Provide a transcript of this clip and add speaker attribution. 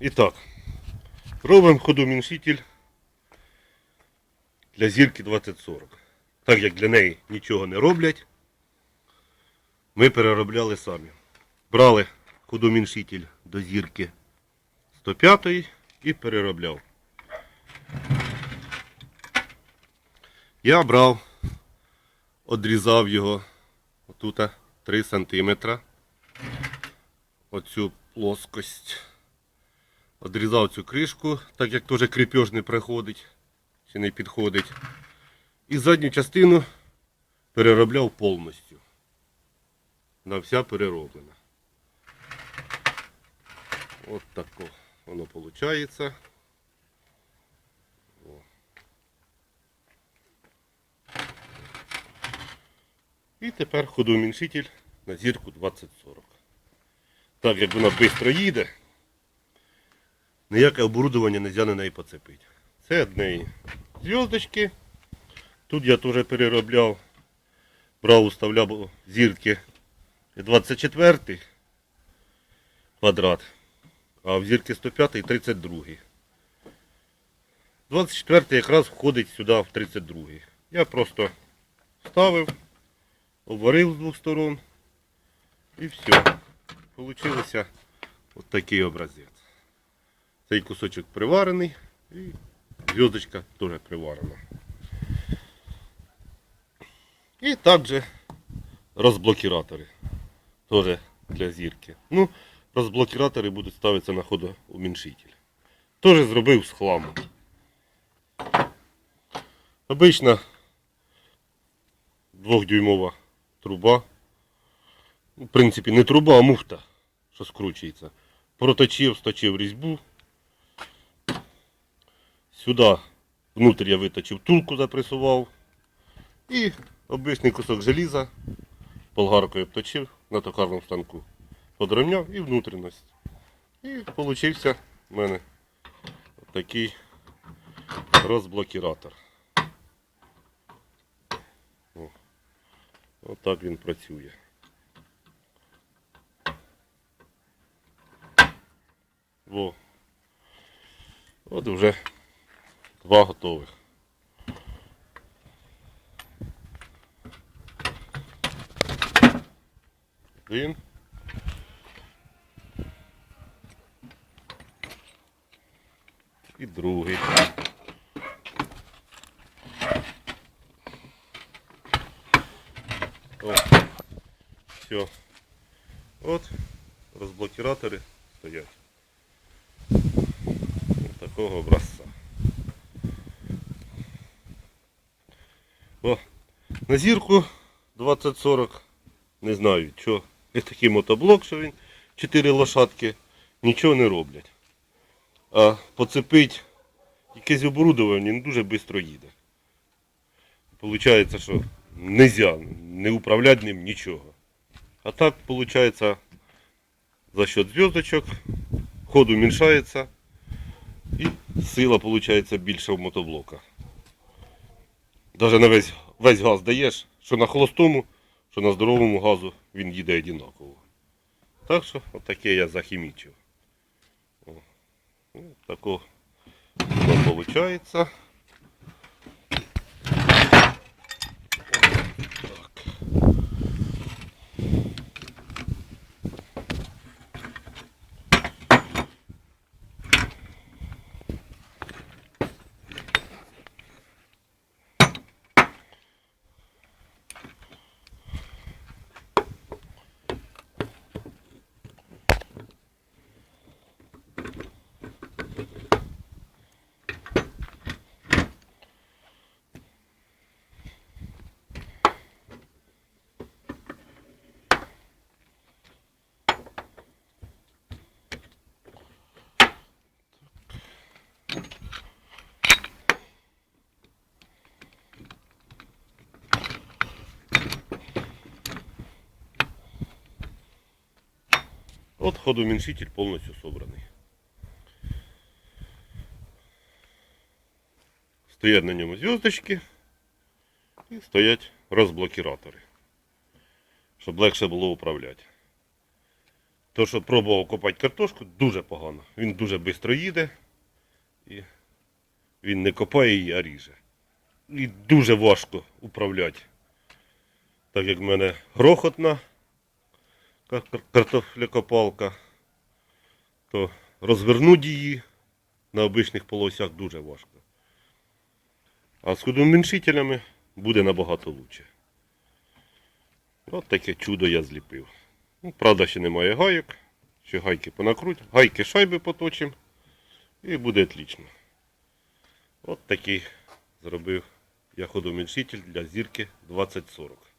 Speaker 1: І так, робимо ходоміншитель для зірки 2040. Так як для неї нічого не роблять, ми переробляли самі. Брали ходоміншитель до зірки 105 і переробляв. Я брав, одрізав його отут 3 см. Оцю плоскость. Одрізав цю кришку, так як теж кріпеж не приходить чи не підходить. І задню частину переробляв повністю. На вся перероблена. От тако воно виходить. І тепер ходоуміншитель на зірку 2040. Так як вона швидко їде, ніяке оборудовання не можна на неї поцепити. Це одне зв'язочки. Тут я теж переробляв, брав, уставляв зірки 24 квадрат, а в зірки 105 32. 24 якраз входить сюди в 32. Я просто ставив, обварив з двох сторон і все. Получилося от такий образець. Цей кусочок приварений і зв'язочка теж приварена. І також розблокіратори. Теж для зірки. Ну, розблокіратори будуть ставитися на ходоуміншитель. Теж зробив з хламу. Обична двохдюймова труба. В принципі, не труба, а муфта, що скручується. Проточив, сточив різьбу. Сюди внутрь я виточив тулку, запресував. І обичний кусок желіза болгаркою обточив на токарному станку. Подрівняв і внутрішність. І получився в мене такий розблокіратор. Отак він працює. Во. От вже два готових. Один. І другий. О, все. От розблокіратори стоять. Такого образця. О, на зірку 2040 не знаю, що. Є такий мотоблок, що він 4 лошадки, нічого не роблять. А поцепить якесь оборудовання не дуже швидко їде. Получається, що не не управляти ним нічого. А так, виходить, за счет зв'язочок, ход уменьшається і сила виходить більше в мотоблока. Даже на весь, весь газ даєш, що на холостому, що на здоровому газу він їде однаково. Так що отаке я захімічив. О, ну, Тако виходить. От ходоуміншитель повністю собраний. Стоять на ньому зв'язочки і стоять розблокіратори, щоб легше було управляти. То, що пробував копати картошку, дуже погано. Він дуже швидко їде і він не копає її, а ріже. І дуже важко управляти. Так як в мене грохотна кар- кар- то розвернути її на обичних полосях дуже важко. А з ходоміншителями буде набагато краще. От таке чудо я зліпив. Ну, правда, ще немає гайок. Ще гайки понакрутимо. Гайки шайби поточимо. І буде отлично. От такий зробив я ходоміншитель для зірки 2040.